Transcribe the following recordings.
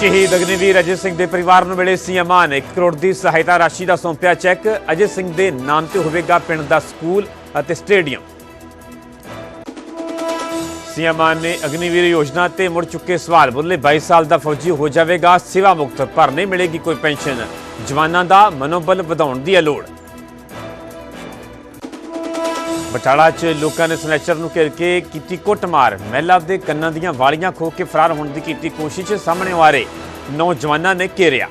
ਸ਼ਹੀਦ ਅਗਨੀਵੀਰ ਅਜੇ ਸਿੰਘ ਦੇ ਪਰਿਵਾਰ ਨੂੰ ਮਿਲੇ ਸੀਐਮ ਮਾਨ 1 ਕਰੋੜ ਦੀ ਸਹਾਇਤਾ ਰਾਸ਼ੀ ਦਾ ਸੌਂਪਿਆ ਚੈੱਕ। ਅਜੇ ਸਿੰਘ ਦੇ ਨਾਮ ਤੇ ਹੋਵੇਗਾ ਪਿੰਡ ਦਾ ਸਕੂਲ ਅਤੇ ਸਟੇਡੀਅਮ। ਸੀਐਮ ਮਾਨ ਨੇ ਅਗਨੀਵੀਰ ਯੋਜਨਾ ਤੇ ਮੁੜ ਚੁੱਕੇ ਸਵਾਲ ਬੋਲੇ 22 ਸਾਲ ਦਾ ਫੌਜੀ ਹੋ ਜਾਵੇਗਾ, ਸੇਵਾ ਮੁਕਤ, ਪਰ ਨਹੀਂ ਮਿਲੇਗੀ ਕੋਈ ਪੈਨਸ਼ਨ। ਜਵਾਨਾਂ ਦਾ ਮਨੋਬਲ ਵਧਾਉਣ ਦੀ ਹੈ ਲੋੜ ਬਟਾਲਾ 'ਚ ਲੋਕਾਂ ਨੇ ਸਨੈਚਰ ਨੂੰ ਘੇਰ ਕੇ ਕੀਤੀ ਕੁੱਟਮਾਰ। ਮਹਿਲਾ ਦੇ ਕੰਨਾਂ ਦੀਆਂ ਵਾਲੀਆਂ ਖੋਹ ਕੇ ਫਰਾਰ ਹੋਣ ਦੀ ਕੀਤੀ ਕੋਸ਼ਿਸ਼ ਸਾਹਮਣੇ ਆ ਰਹੇ। ਨੌਜਵਾਨਾਂ ਨੇ ਘੇਰਿਆ।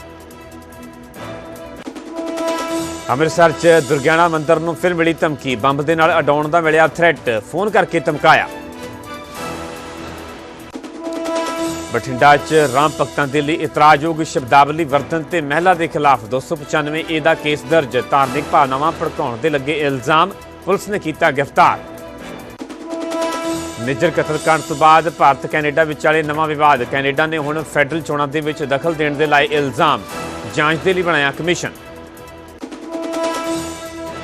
ਅੰਮ੍ਰਿਤਸਰ 'ਚ ਦੁਰਗਿਆਣਾ ਮੰਦਿਰ ਨੂੰ ਫਿਰ ਮਿਲੀ ਧਮਕੀ। ਬੰਬ ਦੇ ਨਾਲ ਅਡਾਉਣ ਦਾ ਮਿਲਿਆ ਥ੍ਰੈਟ ਫੋਨ ਕਰਕੇ ਧਮਕਾਇਆ। ਬਠਿੰਡਾ 'ਚ ਰਾਮ ਭਗਤਾਂ ਦੇ ਲਈ ਇਤਰਾਜ਼ਯੋਗ ਸ਼ਬਦਾਵਲੀ ਵਰਤਨ ਤੇ ਮਹਿਲਾ ਦੇ ਖਿਲਾਫ 295 ਏ ਦਾ ਕੇਸ ਦਰਜ। ਧਾਰਮਿਕ ਭਾਵਨਾਵਾਂ ਭੜਕਾਉਣ ਦੇ ਲੱਗੇ ਇਲਜ਼ਾਮ। ਪੁਲਿਸ ਨੇ ਕੀਤਾ ਗ੍ਰਿਫਤਾਰ। ਨਿੱਜਰ ਕਤਲकांड ਤੋਂ ਬਾਅਦ ਭਾਰਤ, ਕੈਨੇਡਾ ਵਿਚਾਲੇ ਨਵਾਂ ਵਿਵਾਦ। ਕੈਨੇਡਾ ਨੇ ਹੁਣ ਫੈਡਰਲ ਚੋਣਾਂ ਦੇ ਵਿੱਚ ਦਖਲ ਦੇਣ ਦੇ ਲਾਏ ਇਲਜ਼ਾਮ। ਜਾਂਚ ਦੇ ਲਈ ਬਣਾਇਆ ਕਮਿਸ਼ਨ।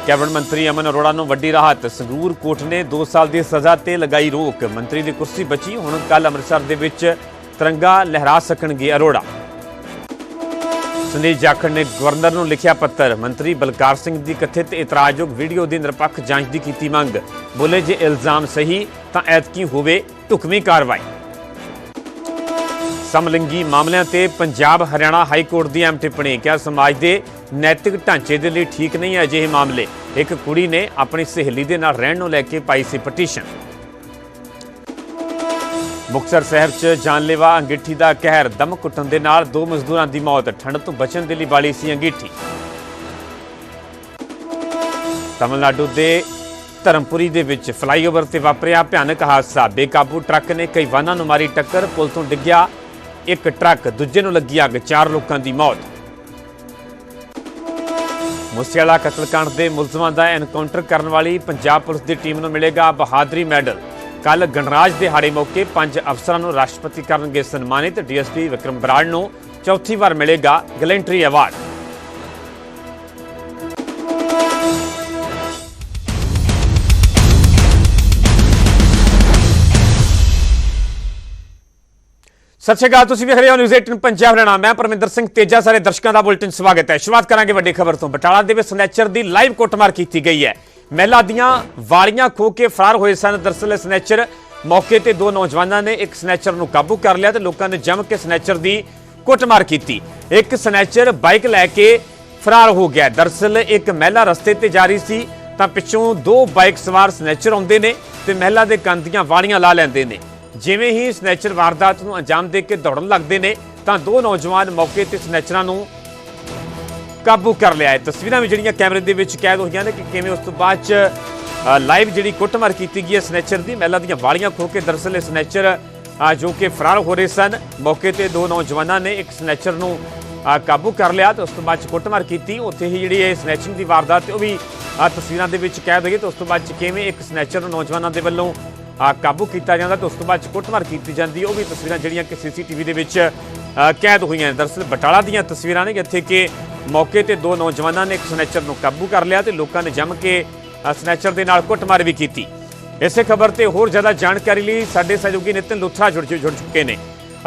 ਕੈਬਨਿਟ ਮੰਤਰੀ ਅਮਨ ਅਰੋੜਾ ਨੂੰ ਵੱਡੀ ਰਾਹਤ। ਸੰਗਰੂਰ ਕੋਰਟ ਨੇ 2 ਸਾਲ ਦੀ ਸਜ਼ਾ ਤੇ ਲਗਾਈ ਰੋਕ। ਮੰਤਰੀ ਦੀ ਕੁਰਸੀ ਬਚੀ, ਹੁਣ ਕੱਲ ਅੰਮ੍ਰਿਤਸਰ ਦੇ ਵਿੱਚ ਤਿਰੰਗਾ ਲਹਿਰਾ ਸਕਣਗੇ ਅਰੋੜਾ। ਸੁਨੀਲ ਜਾਖੜ ਨੇ ਗਵਰਨਰ ਨੂੰ ਲਿਖਿਆ ਪੱਤਰ। ਮੰਤਰੀ ਬਲਕਾਰ ਸਿੰਘ ਦੀ ਕਥਿਤ ਇਤਰਾਜ਼ਯੋਗ ਵੀਡੀਓ ਦੀ ਨਿਰਪੱਖ ਜਾਂਚ ਦੀ ਕੀਤੀ ਮੰਗ। ਬੋਲੇ ਜੇ ਇਲਜ਼ਾਮ ਸਹੀ, ਤਾਂ ਐਤਕੀ ਹੋਵੇ ਢੁਕਵੀਂ ਕਾਰਵਾਈ। ਸਮਲਿੰਗੀ ਮਾਮਲਿਆਂ ਤੇ ਪੰਜਾਬ ਹਰਿਆਣਾ ਹਾਈ ਕੋਰਟ ਦੀ ਅਹਿਮ ਟਿੱਪਣੀ। ਕਿਹਾ ਸਮਾਜ ਦੇ ਨੈਤਿਕ ਢਾਂਚੇ ਦੇ ਲਈ ਠੀਕ ਨਹੀਂ ਹੈ ਅਜਿਹੇ ਮਾਮਲੇ। ਇੱਕ ਕੁੜੀ ਨੇ ਆਪਣੀ ਸਹੇਲੀ ਦੇ ਨਾਲ ਰਹਿਣ ਨੂੰ ਲੈ ਕੇ ਪਾਈ ਸੀ ਪਟੀਸ਼ਨ। ਮੁਕਤਸਰ ਸਾਹਿਬ 'ਚ ਜਾਨਲੇਵਾ ਅੰਗੀਠੀ ਦਾ ਕਹਿਰ ਦਮ ਕੁੱਟਣ ਦੇ ਨਾਲ ਦੋ ਮਜ਼ਦੂਰਾਂ ਦੀ ਮੌਤ, ਠੰਡ ਤੋਂ ਬਚਣ ਦੇ ਲਈ ਬਾਲੀ ਸੀ ਅੰਗੀਠੀ। ਤਮਿਲਨਾਡੂ ਦੇ ਧਰਮਪੁਰੀ ਦੇ ਵਿੱਚ ਫਲਾਈਓਵਰ ਤੇ ਵਾਪਰਿਆ ਭਿਆਨਕ ਹਾਦਸਾ। ਬੇਕਾਬੂ ਟਰੱਕ ਨੇ ਕਈ ਵਾਹਨਾਂ ਨੂੰ ਮਾਰੀ ਟੱਕਰ, ਪੁਲ ਤੋਂ ਡਿੱਗਿਆ ਇੱਕ ਟਰੱਕ, ਦੂਜੇ ਨੂੰ ਲੱਗੀ ਅੱਗ, ਚਾਰ ਲੋਕਾਂ ਦੀ ਮੌਤ। ਮੂਸੇਵਾਲਾ ਕਤਲकांड ਦੇ ਮੁਲਜ਼ਮਾਂ ਦਾ ਐਨਕਾਊਂਟਰ ਕਰਨ ਵਾਲੀ ਪੰਜਾਬ ਪੁਲਿਸ ਦੀ ਟੀਮ ਨੂੰ ਮਿਲੇਗਾ ਬਹਾਦਰੀ ਮੈਡਲ। ਕੱਲ ਗਣਰਾਜ ਦਿਹਾੜੇ ਮੌਕੇ ਪੰਜ ਅਫਸਰਾਂ ਨੂੰ ਰਾਸ਼ਟਰਪਤੀ ਕਰਨਗੇ ਸਨਮਾਨਿਤ, ਡੀਐਸਪੀ ਵਿਕਰਮ ਬਰਾੜ ਨੂੰ ਚੌਥੀ ਵਾਰ ਮਿਲੇਗਾ ਗਲੈਂਟਰੀ ਅਵਾਰਡ ਸਤਿ ਸ਼੍ਰੀ ਅਕਾਲ, ਤੁਸੀਂ ਵੇਖ ਰਹੇ ਹੋ ਨਿਊਜ਼ 18 ਪੰਜਾਬ। ਹਰਿਆਣਾ ਮੈਂ ਪਰਮਿੰਦਰ ਸਿੰਘ ਤੇਜਾ। ਸਾਰੇ ਦਰਸ਼ਕਾਂ ਦਾ ਬੁਲਟਨ ਸਵਾਗਤ ਹੈ। ਸ਼ੁਰੂਆਤ ਕਰਾਂਗੇ ਵੱਡੀ ਖਬਰ ਤੋਂ। ਬਟਾਲਾ ਦੇ ਵਿੱਚ ਸਨੈਚਰ ਦੀ ਲਾਈਵ ਕੁੱਟਮਾਰ ਕੀਤੀ ਗਈ ਹੈ। ਮਹਿਲਾ ਦੀਆਂ ਵਾਲੀਆਂ ਖੋ ਕੇ ਫਰਾਰ ਹੋਏ ਸਨ। ਦਰਸਲ ਸਨੈਚਰ ਮੌਕੇ ਤੇ ਦੋ ਨੌਜਵਾਨਾਂ ਨੇ ਇੱਕ ਸਨੈਚਰ ਨੂੰ ਕਾਬੂ ਕਰ ਲਿਆ ਤੇ ਲੋਕਾਂ ਨੇ ਜੰਮ ਕੇ ਸਨੈਚਰ ਦੀ ਕੁੱਟਮਾਰ ਕੀਤੀ। ਇੱਕ ਸਨੈਚਰ ਬਾਈਕ ਲੈ ਕੇ ਫਰਾਰ ਹੋ ਗਿਆ। ਦਰਸਲ ਇੱਕ ਮਹਿਲਾ ਰਸਤੇ ਤੇ ਜਾ ਰਹੀ ਸੀ ਤਾਂ ਪਿੱਛੋਂ ਦੋ ਬਾਈਕ ਸਵਾਰ ਸਨੈਚਰ ਆਉਂਦੇ ਨੇ ਤੇ ਮਹਿਲਾ ਦੇ ਕੰਨ ਦੀਆਂ ਵਾਲੀਆਂ ਲਾ ਲੈਂਦੇ ਨੇ। ਜਿਵੇਂ ਹੀ ਸਨੈਚਰ ਵਾਰਦਾਤ ਨੂੰ ਅੰਜਾਮ ਦੇ ਕੇ ਦੌੜਨ ਲੱਗਦੇ ਨੇ ਤਾਂ ਦੋ ਨੌਜਵਾਨ ਮੌਕੇ ਤੇ ਸਨੈਚਰਾਂ ਨੂੰ ਕਾਬੂ ਕਰ ਲਿਆ ਹੈ। ਤਸਵੀਰਾਂ ਵੀ ਜਿਹੜੀਆਂ ਕੈਮਰੇ ਦੇ ਵਿੱਚ ਕੈਦ ਹੋਈਆਂ ਨੇ ਕਿ ਕਿਵੇਂ ਉਸ ਤੋਂ ਬਾਅਦ ਚ ਲਾਈਵ ਜਿਹੜੀ ਕੁੱਟਮਾਰ ਕੀਤੀ ਗਈ ਹੈ ਸਨੈਚਰ ਦੀ, ਮਹਿਲਾ ਦੀਆਂ ਵਾਲੀਆਂ ਖੋ ਕੇ ਦਰਅਸਲ ਇਹ ਸਨੈਚਰ ਜੋ ਕਿ ਫਰਾਰ ਹੋ ਰਹੇ ਸਨ। ਮੌਕੇ ਤੇ ਦੋ ਨੌਜਵਾਨਾਂ ਨੇ ਇੱਕ ਸਨੈਚਰ ਨੂੰ ਕਾਬੂ ਕਰ ਲਿਆ ਤੇ ਉਸ ਤੋਂ ਬਾਅਦ ਚ ਕੁੱਟਮਾਰ ਕੀਤੀ। ਉੱਥੇ ਹੀ ਜਿਹੜੀ ਇਹ ਸਨੈਚਿੰਗ ਦੀ ਵਾਰਦਾਤ ਉਹ ਵੀ ਤਸਵੀਰਾਂ ਦੇ ਵਿੱਚ ਕੈਦ ਹੋਈ ਤੇ ਉਸ ਤੋਂ ਬਾਅਦ ਚ ਕਿਵੇਂ ਇੱਕ ਸਨੈਚਰ ਨੂੰ ਨੌਜਵਾਨਾਂ ਦੇ ਵੱਲੋਂ ਕਾਬੂ ਕੀਤਾ ਜਾਂਦਾ ਤੇ ਉਸ ਤੋਂ ਬਾਅਦ ਚ ਕੁੱਟਮਾਰ ਕੀਤੀ ਜਾਂਦੀ ਉਹ ਵੀ ਤਸਵੀਰਾਂ ਜਿਹੜੀਆਂ ਕਿ ਸੀਸੀਟੀਵੀ ਦੇ ਵਿੱਚ ਕੈਦ ਹੋਈਆਂ ਨੇ। ਬਟਾਲਾ ਦੀਆਂ ਤਸਵੀਰਾਂ ਨੇ ਜਿੱਥੇ ਕਿ ਮੌਕੇ ਤੇ ਦੋ ਨੌਜਵਾਨਾਂ ਨੇ ਇੱਕ ਸਨੈਚਰ ਨੂੰ ਕਾਬੂ ਕਰ ਲਿਆ ਤੇ ਲੋਕਾਂ ਨੇ ਜੰਮ ਕੇ ਸਨੈਚਰ ਦੇ ਨਾਲ ਕੁੱਟਮਾਰ ਵੀ ਕੀਤੀ। ਇਸੇ ਖਬਰ ਤੇ ਹੋਰ ਜ਼ਿਆਦਾ ਜਾਣਕਾਰੀ ਲਈ ਸਾਡੇ ਸਹਿਯੋਗੀ ਨਿਤਨ ਲੁਥਰਾ ਜੁੜ ਜੁੜ ਚੁੱਕੇ ਨੇ।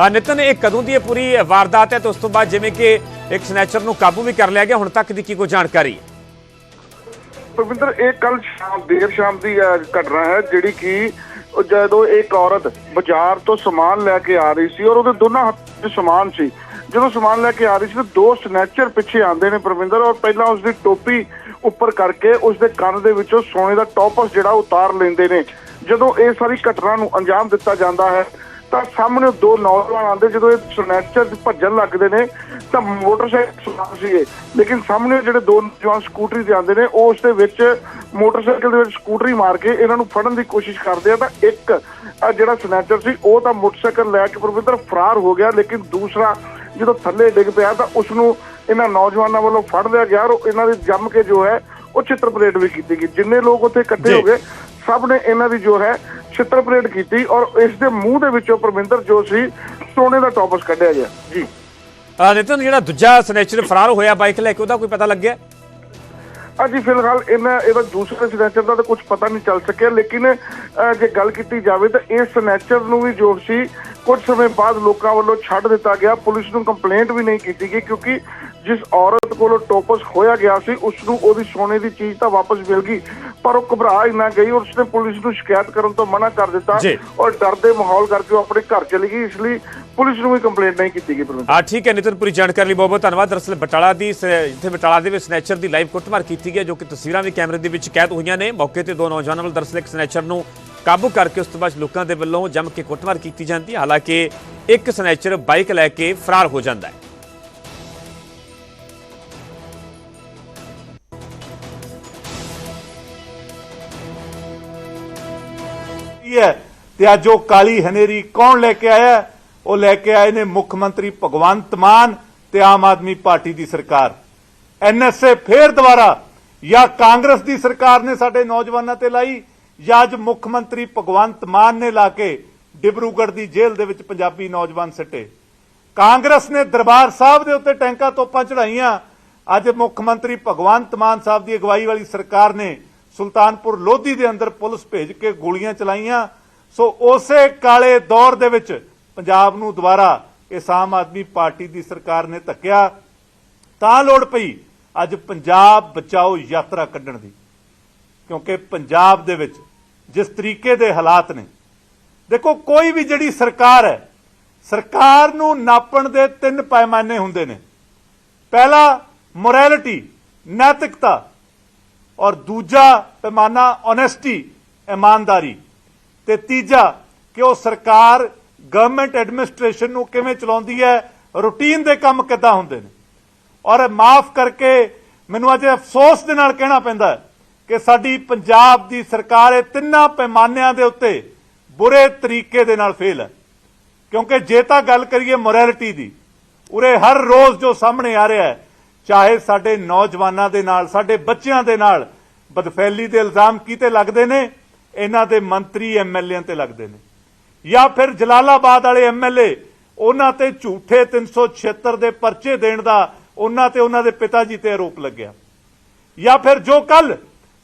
ਅ, ਨਿਤਨ ਇਹ ਕਦੋਂ ਦੀ ਇਹ ਪੂਰੀ ਵਾਰਦਾਤ ਹੈ ਤੇ ਉਸ ਤੋਂ ਬਾਅਦ ਜਿਵੇਂ ਕਿ ਇੱਕ ਸਨੈਚਰ ਨੂੰ ਕਾਬੂ ਵੀ ਕਰ ਲਿਆ ਗਿਆ ਹੁਣ ਤੱਕ ਦੀ ਕੀ ਕੋਈ ਜਾਣਕਾਰੀ? ਹੈ ਪਰਵਿੰਦਰ ਇਹ ਕੱਲ ਸ਼ਾਮ ਦੇਰ ਸ਼ਾਮ ਦੀ ਘਟਨਾ ਹੈ ਜਿਹੜੀ ਕਿ ਜਦੋਂ ਇੱਕ ਔਰਤ ਬਾਜ਼ਾਰ ਤੋਂ ਸਮਾਨ ਲੈ ਕੇ ਆ ਰਹੀ ਸੀ ਔਰ ਉਹਦੇ ਦੋਨਾਂ ਹੱਥ 'ਚ ਸਮਾਨ ਸੀ, ਜਦੋਂ ਸਮਾਨ ਲੈ ਕੇ ਆ ਰਹੀ ਸੀ ਤਾਂ ਦੋ ਸਨੈਚਰ ਪਿੱਛੇ ਆਉਂਦੇ ਨੇ ਪਰਵਿੰਦਰ ਔਰ ਪਹਿਲਾਂ ਉਸਦੀ ਟੋਪੀ ਉੱਪਰ ਕਰਕੇ ਉਸਦੇ ਕੰਨ ਦੇ ਵਿੱਚੋਂ ਸੋਨੇ ਦਾ ਟੌਪਸ ਜਿਹੜਾ ਉਤਾਰ ਲੈਂਦੇ ਨੇ। ਜਦੋਂ ਇਹ ਸਾਰੀ ਘਟਨਾ ਨੂੰ ਅੰਜਾਮ ਦਿੱਤਾ ਜਾਂਦਾ ਹੈ ਤਾਂ ਸਾਹਮਣੇ ਦੋ ਨੌਜਵਾਨ ਆਉਂਦੇ ਜਦੋਂ ਇਹ ਸਨੈਚਰ ਭੱਜਣ ਲੱਗਦੇ ਨੇ ਤਾਂ ਮੋਟਰਸਾਈਕਲ ਸਵਾਰ ਸੀਗੇ। ਲੇਕਿਨ ਸਾਹਮਣੇ ਜਿਹੜੇ ਦੋ ਨੌਜਵਾਨ ਸਕੂਟਰੀ ਤੇ ਆਉਂਦੇ ਨੇ ਉਹ ਉਸ ਦੇ ਵਿੱਚ ਮੋਟਰਸਾਈਕਲ ਦੇ ਵਿੱਚ ਸਕੂਟਰੀ ਮਾਰ ਕੇ ਇਹਨਾਂ ਨੂੰ ਫੜਨ ਦੀ ਕੋਸ਼ਿਸ਼ ਕਰਦੇ ਆ। ਤਾਂ ਇੱਕ ਜਿਹੜਾ ਸਨੈਚਰ ਸੀ ਉਹ ਤਾਂ ਮੋਟਰਸਾਈਕਲ ਲੈ ਕੇ ਪਰਵਿੰਦਰ ਫਰਾਰ ਹੋ ਗਿਆ ਲੇਕਿਨ ਦੂਸਰਾ ਜਦੋਂ ਥੱਲੇ ਡਿੱਗ ਪਿਆ ਤਾਂ ਉਸ ਨੂੰ ਇਹਨਾਂ ਨੌਜਵਾਨਾਂ ਵੱਲੋਂ ਫੜ ਲਿਆ ਗਿਆ ਔਰ ਇਹਨਾਂ ਦੇ ਜੰਮ ਕੇ ਜੋ ਹੈ ਉਹ ਚਿੱਤਰ ਪਰੇਡ ਵੀ ਕੀਤੀ ਗਈ। ਜਿੰਨੇ ਲੋਕ ਉੱਥੇ ਇਕੱਠੇ। ਹੋ ਗਏ ਸਭ ਨੇ ਇਹਨਾਂ ਦੀ ਜੋ ਹੈ ਚਿੱਤਰ ਪਰੇਡ ਕੀਤੀ ਔਰ ਇਸ ਦੇ ਮੂੰਹ ਦੇ ਵਿੱਚੋਂ ਪਰਮਿੰਦਰ ਜੋ ਸੀ ਸੋਨੇ ਦਾ ਟੌਪਸ ਕੱਢਿਆ ਗਿਆ। ਜੀ। ਅ, ਨਿਤਨ ਜਿਹੜਾ ਦੂਜਾ ਸਨੈਚਰ ਫਰਾਰ ਹੋਇਆ ਬਾਈਕ ਲੈ ਕੇ ਉਹਦਾ ਕੋਈ ਪਤਾ ਲੱਗਿਆ? ਅਜੀ ਫਿਲਹਾਲ ਇਹਨਾਂ ਇਹਦਾ ਦੂਸਰੇ ਸਨੈਚਰ ਦਾ ਤਾਂ ਕੁਝ ਪਤਾ ਨਹੀਂ ਚੱਲ ਸਕਿਆ ਲੇਕਿਨ ਜੇ ਗੱਲ ਕੀਤੀ ਜਾਵੇ ਤਾਂ ਇਸ ਸਨੈਚਰ ਨੂੰ ਵੀ ਜੋ ਸੀ ਕੁਝ ਸਮੇਂ ਬਾਅਦ ਲੋਕਾਂ ਵੱਲੋਂ ਛੱਡ ਦਿੱਤਾ ਗਿਆ। ਪੁਲਿਸ ਨੂੰ ਕੰਪਲੇਂਟ ਵੀ ਨਹੀਂ ਕੀਤੀ ਗਈ ਕਿਉਂਕਿ ਜਿਸ ਔਰਤ ਕੋਲੋਂ ਟੋਪਸ ਹੋਇਆ ਗਿਆ ਸੀ ਉਸ ਨੂੰ ਉਹਦੀ ਸੋਨੇ ਦੀ ਚੀਜ਼ ਤਾਂ ਵਾਪਸ ਮਿਲ ਗਈ। ਪਰ ਉਹ ਘਬਰਾ ਹੀ ਨਾ ਗਈ ਔਰ ਉਸਨੇ ਪੁਲਿਸ ਨੂੰ ਸ਼ਿਕਾਇਤ ਕਰਨ ਤੋਂ ਮਨਾ ਕਰ ਦਿੱਤਾ। ਔਰ ਡਰ ਦੇ ਮਾਹੌਲ ਕਰਕੇ ਉਹ ਆਪਣੇ ਘਰ ਚਲੀ ਗਈ ਇਸ ਲਈ ਪੁਲਿਸ ਨੂੰ ਵੀ ਕੰਪਲੇਂਟ ਨਹੀਂ ਕੀਤੀ ਗਈ ਆ ਠੀਕ ਹੈ ਨਿਤਨ ਪੂਰੀ ਜਾਣਕਾਰੀ ਲਈ ਬਹੁਤ ਬਹੁਤ ਧੰਨਵਾਦ। ਦਰਅਸਲ ਬਟਾਲਾ ਦੀ ਜਿੱਥੇ ਬਟਾਲਾ ਦੇ ਵਿੱਚ ਸਨੈਚਰ ਦੀ ਲਾਈਵ ਕੁੱਟਮਾਰ ਕੀਤੀ ਗਈ ਜੋ ਕਿ ਤਸਵੀਰਾਂ ਵੀ ਕੈਮਰੇ ਦੇ ਵਿੱਚ ਕੈਦ ਹੋਈਆਂ ਨੇ। ਮੌਕੇ ਤੇ ਦੋ ਨੌਜਵਾਨਾਂ ਵੱਲ ਦਰਅਸਲ ਇੱਕ ਸਨੈਚਰ ਨੂੰ ਕਾਬੂ ਕਰਕੇ ਉਸ ਤੋਂ ਬਾਅਦ ਲੋਕਾਂ ਦੇ ਵੱਲੋਂ ਜੰਮ ਕੇ ਕੁੱਟਮਾਰ ਕੀਤੀ ਜਾਂਦੀ ਹੈ। ਹਾਲਾਂਕਿ ਇੱਕ ਸਨੈਚਰ ਬਾਈਕ ਲੈ ਕੇ ਫਰਾਰ ਹੋ ਜਾਂਦਾ ਹੈ। ਕੀ ਹੈ? ਤੇ ਅੱਜ ਉਹ ਕਾਲੀ ਹਨੇਰੀ ਕੌਣ ਲੈ ਕੇ ਆਇਆ? ਉਹ ਲੈ ਕੇ ਆਏ ਨੇ ਮੁੱਖ ਮੰਤਰੀ ਭਗਵੰਤ ਮਾਨ ਤੇ ਆਮ ਆਦਮੀ ਪਾਰਟੀ ਦੀ ਸਰਕਾਰ। ਐਨਐਸਏ ਫੇਰ ਦੁਬਾਰਾ ਜਾਂ ਕਾਂਗਰਸ ਦੀ ਸਰਕਾਰ ਨੇ ਸਾਡੇ ਨੌਜਵਾਨਾਂ ਤੇ ਲਾਈ ਜਾਂ ਅੱਜ ਮੁੱਖ ਮੰਤਰੀ ਭਗਵੰਤ ਮਾਨ ਨੇ ਲਾ ਕੇ ਡਿਬਰੂਗੜ੍ਹ ਦੀ ਜੇਲ੍ਹ ਦੇ ਵਿੱਚ ਪੰਜਾਬੀ ਨੌਜਵਾਨ ਸਿੱਟੇ। ਕਾਂਗਰਸ ਨੇ ਦਰਬਾਰ ਸਾਹਿਬ ਦੇ ਉੱਤੇ ਟੈਂਕਾਂ ਤੋਪਾਂ ਚੜਾਈਆਂ ਅੱਜ ਮੁੱਖ ਮੰਤਰੀ ਭਗਵੰਤ ਮਾਨ ਸਾਹਿਬ ਦੀ ਅਗਵਾਈ ਵਾਲੀ ਸਰਕਾਰ ਨੇ ਸੁਲਤਾਨਪੁਰ ਲੋਧੀ ਦੇ ਅੰਦਰ ਪੁਲਿਸ ਭੇਜ ਕੇ ਗੋਲੀਆਂ ਚਲਾਈਆਂ। ਸੋ ਉਸੇ ਕਾਲੇ ਦੌਰ ਦੇ ਵਿੱਚ ਪੰਜਾਬ ਨੂੰ ਦੁਬਾਰਾ ਇਸ ਆਮ ਆਦਮੀ ਪਾਰਟੀ ਦੀ ਸਰਕਾਰ ਨੇ ਧੱਕਿਆ। ਤਾਂ ਲੋੜ ਪਈ ਅੱਜ ਪੰਜਾਬ ਬਚਾਓ ਯਾਤਰਾ ਕੱਢਣ ਦੀ। ਕਿਉਂਕਿ ਪੰਜਾਬ ਦੇ ਵਿੱਚ ਜਿਸ ਤਰੀਕੇ ਦੇ ਹਾਲਾਤ ਨੇ, ਦੇਖੋ ਕੋਈ ਵੀ ਜਿਹੜੀ ਸਰਕਾਰ ਹੈ, ਸਰਕਾਰ ਨੂੰ ਨਾਪਣ ਦੇ ਤਿੰਨ ਪੈਮਾਨੇ ਹੁੰਦੇ ਨੇ। ਪਹਿਲਾ, ਮੋਰੈਲਿਟੀ, ਨੈਤਿਕਤਾ। ਔਰ ਦੂਜਾ ਪੈਮਾਨਾ ਓਨੈਸਟੀ ਇਮਾਨਦਾਰੀ। ਤੇ ਤੀਜਾ ਕਿ ਉਹ ਸਰਕਾਰ ਗਵਰਨਮੈਂਟ ਐਡਮਿਨਿਸਟ੍ਰੇਸ਼ਨ ਨੂੰ ਕਿਵੇਂ ਚਲਾਉਂਦੀ ਹੈ ਰੂਟੀਨ ਦੇ ਕੰਮ ਕਿੱਦਾਂ ਹੁੰਦੇ ਨੇ। ਔਰ ਮਾਫ ਕਰਕੇ ਮੈਨੂੰ ਅੱਜ ਅਫਸੋਸ ਦੇ ਨਾਲ ਕਹਿਣਾ ਪੈਂਦਾ ਕਿ ਸਾਡੀ ਪੰਜਾਬ ਦੀ ਸਰਕਾਰ ਇਹ ਤਿੰਨਾਂ ਪੈਮਾਨਿਆਂ ਦੇ ਉੱਤੇ ਬੁਰੇ ਤਰੀਕੇ ਦੇ ਨਾਲ ਫੇਲ ਹੈ। ਕਿਉਂਕਿ ਜੇ ਤਾਂ ਗੱਲ ਕਰੀਏ ਮੋਰੈਲਿਟੀ ਦੀ, ਉਰੇ ਹਰ ਰੋਜ਼ ਜੋ ਸਾਹਮਣੇ ਆ ਰਿਹਾ ਹੈ ਚਾਹੇ ਸਾਡੇ ਨੌਜਵਾਨਾਂ ਦੇ ਨਾਲ, ਸਾਡੇ ਬੱਚਿਆਂ ਦੇ ਨਾਲ ਬਦਫੈਲੀ ਦੇ ਇਲਜ਼ਾਮ ਕੀਤੇ ਲੱਗਦੇ ਨੇ, ਇਹਨਾਂ ਦੇ ਮੰਤਰੀ ਐਮਐਲਏਆਂ ਤੇ ਲੱਗਦੇ ਨੇ। ਜਾਂ ਫਿਰ ਜਲਾਲਾਬਾਦ ਵਾਲੇ ਐਮਐਲਏ ਉਹਨਾਂ ਤੇ ਝੂਠੇ 376 ਦੇ ਪਰਚੇ ਦੇਣ ਦਾ ਉਹਨਾਂ ਤੇ ਉਹਨਾਂ ਦੇ ਪਿਤਾ ਜੀ ਤੇ ਆਰੋਪ ਲੱਗਿਆ। ਜਾਂ ਫਿਰ ਜੋ ਕੱਲ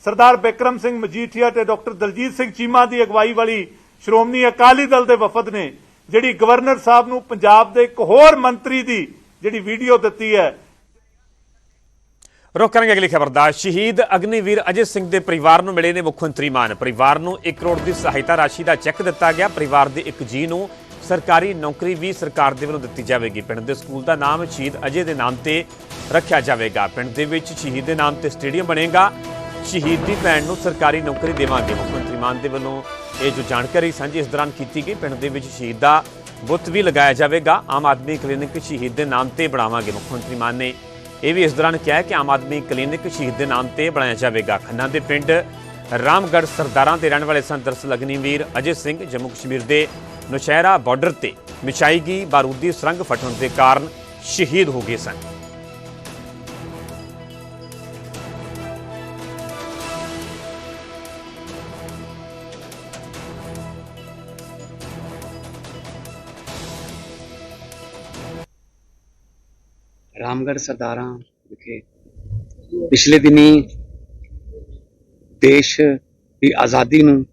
ਸਰਦਾਰ ਬਿਕਰਮ ਸਿੰਘ ਮਜੀਠੀਆ ਤੇ ਡਾਕਟਰ ਦਲਜੀਤ ਸਿੰਘ ਚੀਮਾ ਦੀ ਅਗਵਾਈ ਵਾਲੀ ਸ਼੍ਰੋਮਣੀ ਅਕਾਲੀ ਦਲ ਦੇ ਵਫਦ ਨੇ, ਜਿਹੜੀ ਗਵਰਨਰ ਸਾਹਿਬ ਨੂੰ ਪੰਜਾਬ ਦੇ ਇੱਕ ਹੋਰ ਮੰਤਰੀ ਦੀ ਜਿਹੜੀ ਵੀਡੀਓ ਦਿੱਤੀ ਹੈ ਰੁਕ ਕਰਾਂਗੇ ਅਗਲੀ ਖਬਰ ਦਾ। ਸ਼ਹੀਦ ਅਗਨੀਵੀਰ ਅਜੇ ਸਿੰਘ ਦੇ ਪਰਿਵਾਰ ਨੂੰ ਮਿਲੇ ਨੇ ਮੁੱਖ ਮੰਤਰੀ ਮਾਨ। ਪਰਿਵਾਰ ਨੂੰ 1 ਕਰੋੜ ਦੀ ਸਹਾਇਤਾ ਰਾਸ਼ੀ ਦਾ ਚੈੱਕ ਦਿੱਤਾ ਗਿਆ। ਪਰਿਵਾਰ ਦੇ ਇੱਕ ਜੀ ਨੂੰ ਸਰਕਾਰੀ ਨੌਕਰੀ ਵੀ ਸਰਕਾਰ ਦੇ ਵੱਲੋਂ ਦਿੱਤੀ ਜਾਵੇਗੀ। ਪਿੰਡ ਦੇ ਸਕੂਲ ਦਾ ਨਾਮ ਸ਼ਹੀਦ ਅਜੇ ਦੇ ਨਾਮ ਤੇ ਰੱਖਿਆ ਜਾਵੇਗਾ। ਪਿੰਡ ਦੇ ਵਿੱਚ ਸ਼ਹੀਦ ਦੇ ਨਾਮ ਤੇ ਸਟੇਡੀਅਮ ਬਣੇਗਾ। ਸ਼ਹੀਦ ਦੀ ਭੈਣ ਨੂੰ ਸਰਕਾਰੀ ਨੌਕਰੀ ਦੇਵਾਂਗੇ। ਮੁੱਖ ਮੰਤਰੀ ਮਾਨ ਦੇ ਵੱਲੋਂ ਇਹ ਜੋ ਜਾਣਕਾਰੀ ਸਾਂਝੀ ਇਸ ਦੌਰਾਨ ਕੀਤੀ ਗਈ। ਪਿੰਡ ਦੇ ਵਿੱਚ ਸ਼ਹੀਦ ਦਾ ਬੁੱਤ ਵੀ ਲਗਾਇਆ ਜਾਵੇਗਾ। ਆਮ ਆਦਮੀ ਕਲੀਨਿਕ ਸ਼ਹੀਦ ਦੇ ਨਾਮ ਤੇ ਬਣਾਵਾਂਗੇ। ਮੁੱਖ ਮੰਤਰੀ ਮਾਨ ਨੇ ਇਹ ਵੀ ਇਸ ਦੌਰਾਨ ਕਿਹਾ ਕਿ ਆਮ ਆਦਮੀ ਕਲੀਨਿਕ ਸ਼ਹੀਦ ਦੇ ਨਾਮ ਤੇ ਬਣਾਇਆ ਜਾਵੇਗਾ। ਖੰਨਾ ਦੇ ਪਿੰਡ ਰਾਮਗੜ੍ਹ ਸਰਦਾਰਾਂ ਦੇ ਰਹਿਣ ਵਾਲੇ ਸਨ। ਦਰਅਸਲ ਅਗਨੀਵੀਰ ਅਜੇ ਸਿੰਘ ਜੰਮੂ ਕਸ਼ਮੀਰ ਦੇ ਨੌਸ਼ਹਿਰਾ ਬਾਰਡਰ ਤੇ ਮਿਚਾਈ ਗਈ ਬਾਰੂਦੀ ਸੁਰੰਗ ਫਟਣ ਦੇ ਕਾਰਨ ਸ਼ਹੀਦ ਹੋ ਗਏ ਸਨ। ਰਾਮਗੜ੍ਹ ਸਰਦਾਰਾਂ ਵਿਖੇ ਪਿਛਲੇ ਦਿਨੀ ਦੇਸ਼ ਦੀ ਆਜ਼ਾਦੀ ਨੂੰ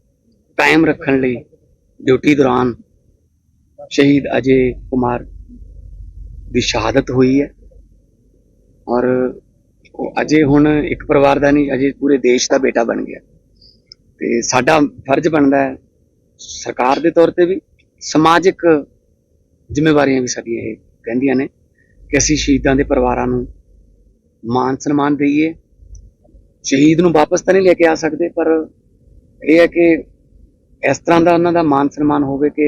ਕਾਇਮ ਰੱਖਣ ਲਈ ਡਿਊਟੀ ਦੌਰਾਨ ਸ਼ਹੀਦ ਅਜੇ ਕੁਮਾਰ ਦੀ ਸ਼ਹਾਦਤ ਹੋਈ ਹੈ ਔਰ ਉਹ ਅਜੇ ਹੁਣ ਇੱਕ ਪਰਿਵਾਰ ਦਾ ਨਹੀਂ, ਅਜੇ ਪੂਰੇ ਦੇਸ਼ ਦਾ ਬੇਟਾ ਬਣ ਗਿਆ। ਤੇ ਸਾਡਾ ਫਰਜ਼ ਬਣਦਾ ਹੈ ਸਰਕਾਰ ਦੇ ਤੌਰ ਤੇ ਵੀ ਸਮਾਜਿਕ ਜ਼ਿੰਮੇਵਾਰੀਆਂ ਵੀ ਸਾਡੀਆਂ ਇਹ ਕਹਿੰਦੀਆਂ ਨੇ। ਕਿ ਅਸੀਂ ਸ਼ਹੀਦਾਂ ਦੇ ਪਰਿਵਾਰਾਂ ਨੂੰ ਮਾਨ ਸਨਮਾਨ ਦਈਏ। ਸ਼ਹੀਦ ਨੂੰ ਵਾਪਸ ਤਾਂ ਨਹੀਂ ਲੈ ਕੇ ਆ ਸਕਦੇ ਪਰ ਇਹ ਹੈ ਕਿ ਇਸ ਤਰ੍ਹਾਂ ਦਾ ਉਹਨਾਂ ਦਾ ਮਾਨ ਸਨਮਾਨ ਹੋਵੇ ਕਿ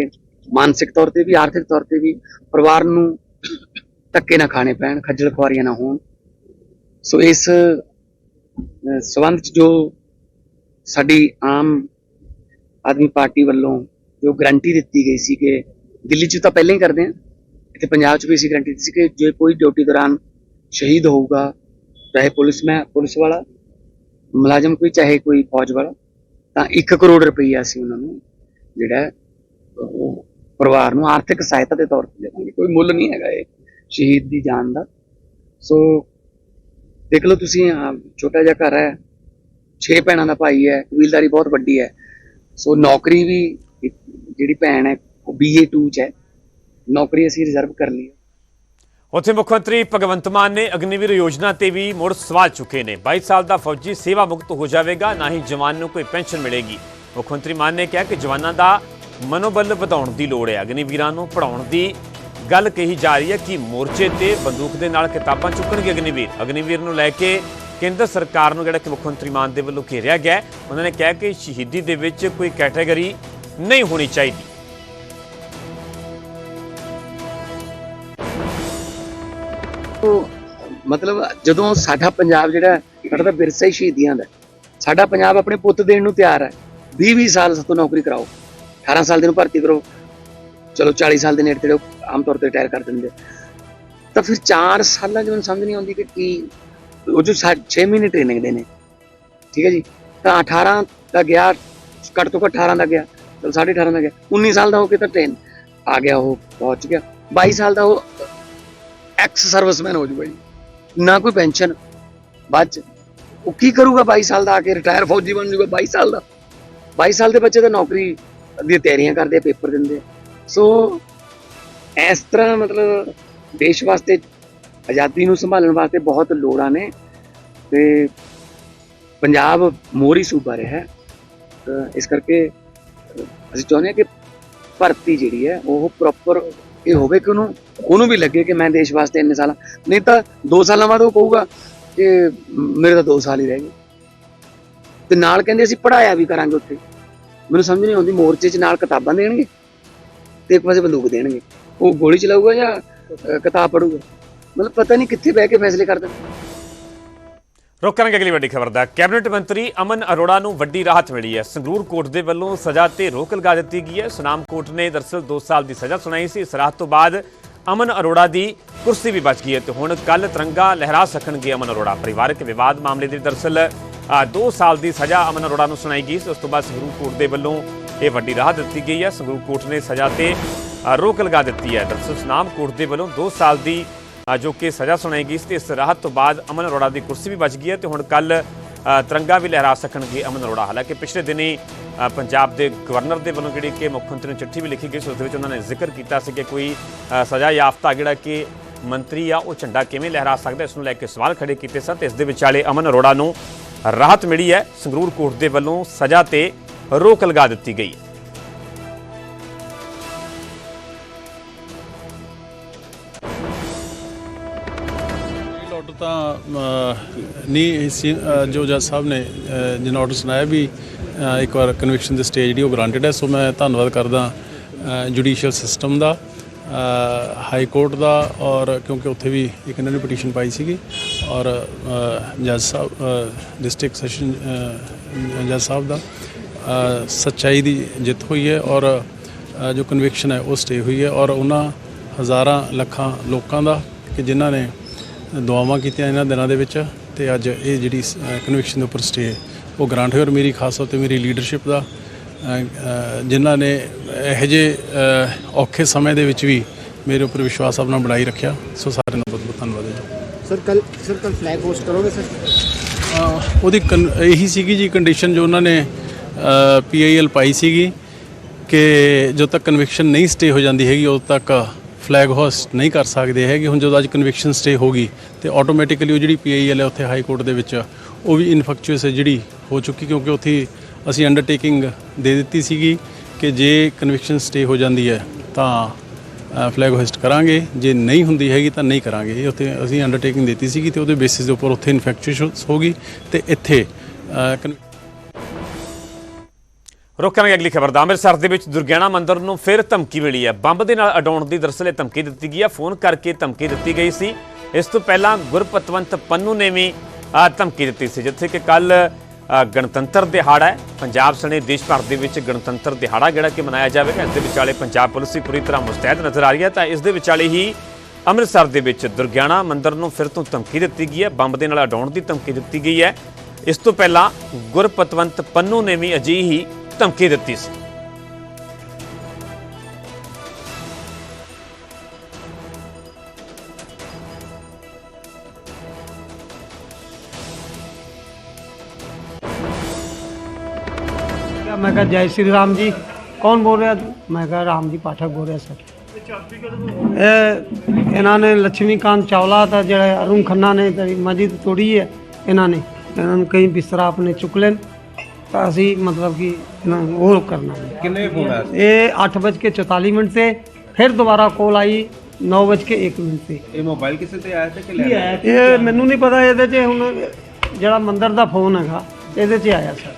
ਮਾਨਸਿਕ ਤੌਰ ਤੇ ਵੀ ਆਰਥਿਕ ਤੌਰ ਤੇ ਵੀ ਪਰਿਵਾਰ ਨੂੰ ਧੱਕੇ ਨਾ ਖਾਣੇ ਪੈਣ ਖੱਜਲ ਖੁਆਰੀਆਂ ਨਾ ਹੋਣ। ਸੋ ਇਸ ਅਹ, ਸੰਬੰਧ ਚ ਜੋ ਸਾਡੀ ਆਮ ਆਦਮੀ ਪਾਰਟੀ ਵੱਲੋਂ ਜੋ ਗਰੰਟੀ ਦਿੱਤੀ ਗਈ ਸੀ ਕਿ ਦਿੱਲੀ ਚ ਤਾਂ ਪਹਿਲਾਂ ਹੀ ਕਰਦੇ ਆ ਇੱਥੇ ਪੰਜਾਬ ਚ ਵੀ ਅਸੀਂ ਗਰੰਟੀ ਦਿੱਤੀ ਸੀ ਕਿ ਜੇ ਕੋਈ ਡਿਊਟੀ ਦੌਰਾਨ ਸ਼ਹੀਦ ਹੋਊਗਾ, ਚਾਹੇ ਪੁਲਿਸ ਮੈਂ, ਪੁਲਿਸ ਵਾਲਾ, ਮੁਲਾਜ਼ਮ ਕੋਈ, ਚਾਹੇ ਕੋਈ ਫੌਜ ਵਾਲਾ, ਤਾਂ 1 ਕਰੋੜ ਰੁਪਈਆ ਅਸੀਂ ਉਹਨਾਂ ਨੂੰ ਜਿਹੜਾ ਉਹ ਪਰਿਵਾਰ ਨੂੰ ਆਰਥਿਕ ਸਹਾਇਤਾ ਦੇ ਤੌਰ ਤੇ ਦੇਵਾਂਗੇ। ਕੋਈ ਮੁੱਲ ਨਹੀਂ ਹੈਗਾ ਇਹ ਸ਼ਹੀਦ ਦੀ ਜਾਨ ਦਾ। ਸੋ ਦੇਖ ਲਓ ਤੁਸੀਂ ਛੋਟਾ ਜਿਹਾ ਘਰ ਹੈ 6 ਭੈਣਾਂ ਦਾ ਭਾਈ ਹੈ, ਕਬੀਲਦਾਰੀ ਬਹੁਤ ਵੱਡੀ ਹੈ। ਸੋ ਨੌਕਰੀ ਵੀ ਜਿਹੜੀ ਭੈਣ ਹੈ, ਉਹ BA2 ਚ ਹੈ। ਨੌਕਰੀ ਅਸੀਂ ਰਿਜ਼ਰਵ ਕਰ ਲਈ ਉੱਥੇ ਮੁੱਖ ਮੰਤਰੀ ਭਗਵੰਤ ਮਾਨ ਨੇ ਅਗਨੀਵੀਰ ਯੋਜਨਾ ਤੇ ਵੀ ਮੁੜ ਸਵਾਲ ਚੁੱਕੇ ਨੇ। 22 ਸਾਲ ਦਾ ਫੌਜੀ ਸੇਵਾ ਮੁਕਤ ਹੋ ਜਾਵੇਗਾ, ਨਾ ਹੀ ਜਵਾਨ ਨੂੰ ਕੋਈ ਪੈਨਸ਼ਨ ਮਿਲੇਗੀ। ਮੁੱਖ ਮੰਤਰੀ ਮਾਨ ਨੇ ਕਿਹਾ ਕਿ ਜਵਾਨਾਂ ਦਾ ਮਨੋਬਲ ਵਧਾਉਣ ਦੀ ਲੋੜ ਹੈ। ਅਗਨੀਵੀਰਾਂ ਨੂੰ ਪੜਾਉਣ ਦੀ ਗੱਲ ਕਹੀ ਜਾ ਰਹੀ ਹੈ ਕਿ ਮੋਰਚੇ ਤੇ ਬੰਦੂਕ ਦੇ ਨਾਲ ਕਿਤਾਬਾਂ ਚੁੱਕਣਗੇ ਅਗਨੀਵੀਰ। ਅਗਨੀਵੀਰ ਨੂੰ ਲੈ ਕੇ ਕੇਂਦਰ ਸਰਕਾਰ ਨੂੰ ਜਿਹੜਾ ਕਿ ਮੁੱਖ ਮੰਤਰੀ ਮਾਨ ਦੇ ਵੱਲੋਂ ਘੇਰਿਆ ਗਿਆ ਉਹਨਾਂ ਨੇ ਕਿਹਾ ਕਿ ਸ਼ਹੀਦੀ ਦੇ ਵਿੱਚ ਕੋਈ ਕੈਟਾਗਰੀ ਨਹੀਂ ਹੋਣੀ ਚਾਹੀਦੀ। ਮਤਲਬ ਜਦੋਂ ਸਾਡਾ ਪੰਜਾਬ ਜਿਹੜਾ ਸਾਡਾ ਤਾਂ ਵਿਰਸਾ ਹੀ ਸ਼ਹੀਦੀਆਂ ਦਾ ਸਾਡਾ ਪੰਜਾਬ ਆਪਣੇ ਪੁੱਤ ਦੇਣ ਨੂੰ ਤਿਆਰ ਹੈ। 20 20 ਸਾਲ ਸਾਤੋਂ ਨੌਕਰੀ ਕਰਾਓ। 18 ਸਾਲ ਦੇ ਨੂੰ ਭਰਤੀ ਕਰੋ। ਚਲੋ 40 ਸਾਲ ਦੇ ਨੇੜੇ ਤੇੜੇ ਆਮ ਤੌਰ ਤੇ ਰਿਟਾਇਰ ਕਰ ਦਿੰਦੇ ਤਾਂ ਫਿਰ 4 ਸਾਲਾਂ 'ਚ ਮੈਨੂੰ ਸਮਝ ਨਹੀਂ ਆਉਂਦੀ ਕਿ ਕੀ ਉਹ ਜੋ 6 ਮਹੀਨੇ ਟ੍ਰੇਨਿੰਗ ਦੇ ਨੇ। ਠੀਕ ਹੈ ਜੀ? ਤਾਂ 18 ਦਾ ਗਿਆ, ਘੱਟ ਤੋਂ ਘੱਟ 18 ਦਾ ਗਿਆ। ਚਲ 18.5 ਦਾ ਗਿਆ। 19 ਸਾਲ ਦਾ ਹੋ ਕੇ ਤਾਂ ਟ੍ਰੇਨ ਆ ਗਿਆ ਉਹ, ਪਹੁੰਚ ਗਿਆ। 22 ਸਾਲ ਦਾ ਉਹ ਐਕਸ ਸਰਵਿਸਮੈਨ ਹੋ ਜੂਗਾ ਜੀ ਨਾ ਕੋਈ ਪੈਨਸ਼ਨ। ਬਾਅਦ ਚ ਉਹ ਕੀ ਕਰੂਗਾ 22 ਸਾਲ ਦਾ ਆ ਕੇ ਰਿਟਾਇਰ ਫੌਜੀ ਬਣ ਜੂਗਾ 22 ਸਾਲ ਦਾ। 22 ਸਾਲ ਦੇ ਬੱਚੇ ਤਾਂ ਨੌਕਰੀ ਦੀਆਂ ਤਿਆਰੀਆਂ ਕਰਦੇ ਪੇਪਰ ਦਿੰਦੇ ਸੋ ਇਸ ਤਰ੍ਹਾਂ ਮਤਲਬ ਦੇਸ਼ ਵਾਸਤੇ, ਆਜ਼ਾਦੀ ਨੂੰ ਸੰਭਾਲਣ ਵਾਸਤੇ ਬਹੁਤ ਲੋੜਾਂ ਨੇ। ਤੇ ਪੰਜਾਬ ਮੋਰੀ ਸੂਬਾ ਰਿਹਾ। ਇਸ ਕਰਕੇ ਅਸੀਂ ਚਾਹੁੰਦੇ ਹਾਂ ਕਿ ਭਰਤੀ ਜਿਹੜੀ ਹੈ, ਉਹ ਪ੍ਰੋਪਰ ਇਹ ਹੋਵੇ ਕਿ ਉਹਨੂੰ ਉਹਨੂੰ ਵੀ ਲੱਗੇ ਕਿ ਮੈਂ ਦੇਸ਼ ਵਾਸਤੇ ਇੰਨੇ ਸਾਲਾਂ ਨਹੀਂ ਤਾਂ 2 ਸਾਲਾਂ ਬਾਅਦ ਉਹ ਕਹੂਗਾ ਕਿ ਮੇਰੇ ਤਾਂ 2 ਸਾਲ ਹੀ ਰਹਿ ਗਏ। ਤੇ ਨਾਲ ਕਹਿੰਦੇ ਅਸੀਂ ਪੜਾਇਆ ਵੀ ਕਰਾਂਗੇ ਉੱਥੇ। ਮੈਨੂੰ ਸਮਝ ਨਹੀਂ ਆਉਂਦੀ, ਮੋਰਚੇ 'ਚ ਨਾਲ ਕਿਤਾਬਾਂ ਦੇਣਗੇ ਤੇ ਇੱਕ ਪਾਸੇ ਬੰਦੂਕ ਦੇਣਗੇ। ਉਹ ਗੋਲੀ ਚਲਾਊਗਾ ਜਾਂ ਕਿਤਾਬ ਪੜੂਗਾ ਮਤਲਬ ਪਤਾ ਨਹੀਂ ਕਿੱਥੇ ਬਹਿ ਕੇ ਫੈਸਲੇ ਕਰਦਾ। ਰੁਕ ਕਰਾਂਗੇ ਅਗਲੀ ਵੱਡੀ ਖਬਰ ਦਾ। ਕੈਬਨਿਟ ਮੰਤਰੀ ਅਮਨ ਅਰੋੜਾ ਨੂੰ ਵੱਡੀ ਰਾਹਤ ਮਿਲੀ ਹੈ। ਸੰਗਰੂਰ ਕੋਰਟ ਦੇ ਵੱਲੋਂ ਸਜ਼ਾ ਤੇ ਰੋਕ ਲਗਾ ਦਿੱਤੀ ਗਈ ਹੈ। ਸੁਨਾਮ ਕੋਰਟ ਨੇ ਦਰਸਲ 2 ਸਾਲ ਦੀ ਸਜ਼ਾ ਸੁਣਾਈ ਸੀ। ਇਸ ਰਾਹਤ ਤੋਂ ਬਾਅਦ ਅਮਨ ਅਰੋੜਾ ਦੀ ਕੁਰਸੀ ਵੀ ਬਚ ਗਈ ਹੈ ਤੇ ਹੁਣ ਕੱਲ ਤਿਰੰਗਾ ਲਹਿਰਾ ਸਕਣਗੇ ਅਮਨ ਅਰੋੜਾ। ਪਰਿਵਾਰਕ ਵਿਵਾਦ ਮਾਮਲੇ ਦੇ ਦਰਸਲ 2 ਸਾਲ ਦੀ ਸਜ਼ਾ ਅਮਨ ਅਰੋੜਾ ਨੂੰ ਸੁਣਾਈ ਗਈ ਸੀ। ਉਸ ਤੋਂ ਬਾਅਦ ਸੰਗਰੂਰ ਕੋਰਟ ਦੇ ਵੱਲੋਂ ਇਹ ਵੱਡੀ ਰਾਹਤ ਦਿੱਤੀ ਗਈ ਹੈ। ਸੰਗਰੂਰ ਕੋਰਟ ਨੇ ਸਜ਼ਾ ਤੇ ਰੋਕ ਲਗਾ ਦਿੱਤੀ ਹੈ। ਦਰਸਲ ਸੁਨਾਮ ਕੋਰਟ ਦੇ ਵੱਲੋਂ 2 ਸਾਲ ਦੀ ਜੋ ਕਿ ਸਜ਼ਾ ਸੁਣਾਈ ਗਈ ਸੀ ਤੇ ਇਸ ਰਾਹਤ ਤੋਂ ਬਾਅਦ ਅਮਨ ਅਰੋੜਾ ਦੀ ਕੁਰਸੀ ਵੀ ਬਚ ਗਈ ਹੈ ਤੇ ਹੁਣ ਕੱਲ ਤਿਰੰਗਾ ਵੀ ਲਹਿਰਾ ਸਕਣਗੇ ਅਮਨ ਅਰੋੜਾ। ਹਾਲਾਂਕਿ ਪਿਛਲੇ ਦਿਨੀ ਅ, ਪੰਜਾਬ ਦੇ ਗਵਰਨਰ ਦੇ ਵੱਲੋਂ ਜਿਹੜੀ ਕਿ ਮੁੱਖ ਮੰਤਰੀ ਨੂੰ ਚਿੱਠੀ ਵੀ ਲਿਖੀ ਗਈ ਸੀ ਉਸ ਦੇ ਵਿੱਚ ਉਹਨਾਂ ਨੇ ਜ਼ਿਕਰ ਕੀਤਾ ਸੀ ਕਿ ਕੋਈ ਸਜ਼ਾ ਯਾਫਤਾ ਜਿਹੜਾ ਕਿ ਮੰਤਰੀ ਆ ਉਹ ਝੰਡਾ ਕਿਵੇਂ ਲਹਿਰਾ ਸਕਦਾ ਇਸ ਨੂੰ ਲੈ ਕੇ ਸਵਾਲ ਖੜੇ ਕੀਤੇ ਸਨ ਤੇ ਇਸ ਦੇ ਵਿਚਾਲੇ ਅਮਨ ਅਰੋੜਾ ਨੂੰ ਰਾਹਤ ਮਿਲੀ ਹੈ। ਸੰਗਰੂਰ ਕੋਰਟ ਦੇ ਵੱਲੋਂ ਸਜ਼ਾ ਤੇ ਰੋਕ ਲਗਾ ਦਿੱਤੀ ਗਈ ਹੈ। ਤਾਂ ਅਹ, ਨਹੀਂ ਸੀ ਜੋ ਜੱਜ ਸਾਹਿਬ ਨੇ ਜਿਹਨਾਂ ਜਿਨ ਆਰਡਰ ਸੁਣਾਇਆ ਵੀ ਇੱਕ ਵਾਰ ਕਨਵਿਕਸ਼ਨ ਦੀ ਸਟੇਜ ਜਿਹੜੀ ਉਹ ਗ੍ਰਾਂਟਡ ਹੈ ਸੋ ਮੈਂ ਧੰਨਵਾਦ ਕਰਦਾ ਜੁਡੀਸ਼ੀਅਲ ਸਿਸਟਮ ਦਾ ਹਾਈ ਕੋਰਟ ਦਾ ਔਰ ਕਿਉਂਕਿ ਉੱਥੇ ਵੀ ਇੱਕ ਇਹਨਾਂ ਨੇ ਪਟੀਸ਼ਨ ਪਾਈ ਸੀਗੀ ਔਰ ਜੱਜ ਸਾਹਿਬ ਡਿਸਟ੍ਰਿਕਟ ਸੈਸ਼ਨ ਜੱਜ ਸਾਹਿਬ ਦਾ ਸੱਚਾਈ ਦੀ ਜਿੱਤ ਹੋਈ ਹੈ ਔਰ ਜੋ ਕਨਵਿਕਸ਼ਨ ਹੈ ਉਹ ਸਟੇ ਹੋਈ ਹੈ ਔਰ ਉਹਨਾਂ ਹਜ਼ਾਰਾਂ ਲੱਖਾਂ ਲੋਕਾਂ ਦਾ ਕਿ ਜਿਨ੍ਹਾਂ ਨੇ ਦੁਆਵਾਂ ਕੀਤੀਆਂ ਇਹਨਾਂ ਦਿਨਾਂ ਦੇ ਵਿੱਚ ਤੇ ਅੱਜ ਇਹ ਜਿਹੜੀ ਕਨਵਿਕਸ਼ਨ ਦੇ ਉੱਪਰ ਸਟੇ ਉਹ ਗ੍ਰਾਂਟ ਹੋਈ ਔਰ ਮੇਰੀ ਖਾਸ ਤੌਰ ਤੇ ਮੇਰੀ ਲੀਡਰਸ਼ਿਪ ਦਾ ਜਿਨ੍ਹਾਂ ਨੇ ਇਹੋ ਜਿਹੇ ਔਖੇ ਸਮੇਂ ਦੇ ਵਿੱਚ ਵੀ ਮੇਰੇ ਉੱਪਰ ਵਿਸ਼ਵਾਸ ਆਪਣਾ ਬਣਾਈ ਰੱਖਿਆ। ਸੋ ਸਾਰਿਆਂ ਦਾ ਬਹੁਤ ਬਹੁਤ ਧੰਨਵਾਦ ਹੈ ਜੀ। ਸਰ ਕੱਲ ਸਰ ਕੱਲ ਫਲੈਗ ਹੋਸਟ ਕਰੋਗੇ ਸਰ? ਉਹਦੀ ਇਹੀ ਸੀਗੀ ਜੀ ਕੰਡੀਸ਼ਨ ਜੋ ਉਹਨਾਂ ਨੇ ਪੀਆਈਐਲ ਪਾਈ ਸੀਗੀ ਕਿ ਜਦੋਂ ਤੱਕ ਕਨਵਿਕਸ਼ਨ ਨਹੀਂ ਸਟੇ ਹੋ ਜਾਂਦੀ ਹੈਗੀ ਉਦੋਂ ਤੱਕ ਫਲੈਗ ਹੋਸਟ ਨਹੀਂ ਕਰ ਸਕਦੇ ਹੈਗੇ। ਹੁਣ ਜਦੋਂ ਅੱਜ ਕਨਵਿਕਸ਼ਨ ਸਟੇ ਹੋ ਗਈ ਤੇ ਆਟੋਮੈਟਿਕਲੀ ਉਹ ਜਿਹੜੀ ਪੀਆਈਐਲ ਹੈ ਉੱਥੇ ਹਾਈ ਕੋਰਟ ਦੇ ਵਿੱਚ, ਉਹ ਵੀ ਇਨਫੈਕਚੁਅਸ ਹੈ ਜਿਹੜੀ ਹੋ ਚੁੱਕੀ ਕਿਉਂਕਿ ਉੱਥੇ ਅਸੀਂ ਅੰਡਰਟੇਕਿੰਗ ਦੇ ਦਿੱਤੀ ਸੀਗੀ ਕਿ ਜੇ ਕਨਵਿਕਸ਼ਨ ਸਟੇ ਹੋ ਜਾਂਦੀ ਹੈ ਤਾਂ ਫਲੈਗ ਹੋਸਟ ਕਰਾਂਗੇ। ਜੇ ਨਹੀਂ ਹੁੰਦੀ ਹੈਗੀ ਤਾਂ ਨਹੀਂ ਕਰਾਂਗੇ। ਇਹ ਉੱਥੇ ਅਸੀਂ ਅੰਡਰਟੇਕਿੰਗ ਦਿੱਤੀ ਸੀਗੀ ਤੇ ਉਹਦੇ ਬੇਸਿਸ ਦੇ ਉੱਪਰ ਉੱਥੇ ਇਨਫੈਕਚੁਅਸ ਹੋ ਗਈ ਤੇ ਇੱਥੇ ਅ, ਅਗਲੀ ਖਬਰ ਦਾ। ਅੰਮ੍ਰਿਤਸਰ ਦੇ ਵਿੱਚ ਦੁਰਗਿਆਣਾ ਮੰਦਿਰ ਨੂੰ ਫਿਰ ਧਮਕੀ ਮਿਲੀ ਹੈ। ਬੰਬ ਦੇ ਨਾਲ ਅਡਾਉਣ ਦੀ ਦਰਸਲ ਇਹ ਧਮਕੀ ਦਿੱਤੀ ਗਈ ਹੈ। ਫੋਨ ਕਰਕੇ ਧਮਕੀ ਦਿੱਤੀ ਗਈ ਸੀ। ਇਸ ਤੋਂ ਪਹਿਲਾਂ ਗੁਰਪਤਵੰਤ ਪੰਨੂ ਨੇ ਵੀ ਧਮਕੀ ਦਿੱਤੀ ਸੀ ਜਿੱਥੇ ਕਿ ਕੱਲ ਗਣਤੰਤਰ ਦਿਹਾੜਾ ਹੈ। ਪੰਜਾਬ ਸਣੇ ਦੇਸ਼ ਭਰ ਦੇ ਵਿੱਚ ਗਣਤੰਤਰ ਦਿਹਾੜਾ ਜਿਹੜਾ ਕਿ ਮਨਾਇਆ ਜਾਵੇਗਾ। ਇਸ ਦੇ ਵਿਚਾਲੇ ਪੰਜਾਬ ਪੁਲਿਸ ਵੀ ਪੂਰੀ ਤਰ੍ਹਾਂ ਮੁਸਤੈਦ ਨਜ਼ਰ ਆ ਰਹੀ ਹੈ। ਤਾਂ ਇਸ ਦੇ ਵਿਚਾਲੇ ਹੀ ਅੰਮ੍ਰਿਤਸਰ ਦੇ ਵਿੱਚ ਦੁਰਗਿਆਣਾ ਮੰਦਿਰ ਨੂੰ ਫਿਰ ਤੋਂ ਧਮਕੀ ਦਿੱਤੀ ਗਈ ਹੈ। ਬੰਬ ਦੇ ਨਾਲ ਅਡਾਉਣ ਦੀ ਧਮਕੀ ਦਿੱਤੀ ਗਈ ਹੈ। ਇਸ ਤੋਂ ਪਹਿਲਾਂ ਗੁਰਪਤਵੰਤ ਪੰਨੂ ਨੇ ਵੀ ਅਜਿਹੀ ਧਮਕੀ ਦਿੱਤੀ ਸੀ। ਮੈਂ ਕਿਹਾ, ਜੈ ਸ਼੍ਰੀ ਰਾਮ ਜੀ। ਕੌਣ ਬੋਲ ਰਿਹਾ ਤੂੰ? ਮੈਂ ਕਿਹਾ, ਰਾਮ ਜੀ ਪਾਠਕ ਬੋਲ ਰਿਹਾ ਸਰ। ਇਹ ਇਹਨਾਂ ਨੇ ਲక్ష్ਮੀਕਾਂਤ ਚਾਵਲਾ ਦਾ ਜਿਹੜਾ ਅਰੁਣ ਖੰਨਾ ਨੇ ਤੇਰੀ ਮਸਜਿਦ ਤੋੜੀ ਹੈ, ਇਹਨਾਂ ਨੇ। ਇਹਨਾਂ ਨੂੰ ਕਈ ਬਿਸਤਰਾ ਆਪਣੇ ਚੁੱਕ ਲੈਣ। ਤਾਂ ਅਸੀਂ ਮਤਲਬ ਕਿ ਨੂੰ ਉਹ ਕਰਨਾ ਹੈ। ਕਿੰਨੇ ਫੋਨ ਆਇਆ ਇਹ 8:44 ਮਿੰਟ ਤੇ ਫਿਰ ਦੁਬਾਰਾ ਕਾਲ ਆਈ 9:01 ਮਿੰਟ ਤੇ। ਇਹ ਮੋਬਾਈਲ ਕਿਸੇ ਤੇ ਆਇਆ ਤੇ ਕਿ ਲੈ ਇਹ ਮੈਨੂੰ ਨਹੀਂ ਪਤਾ ਇਹਦੇ 'ਚ ਹੁਣ ਜਿਹੜਾ ਮੰਦਰ ਦਾ ਫੋਨ ਹੈਗਾ ਇਹਦੇ 'ਚ ਆਇਆ ਸਰ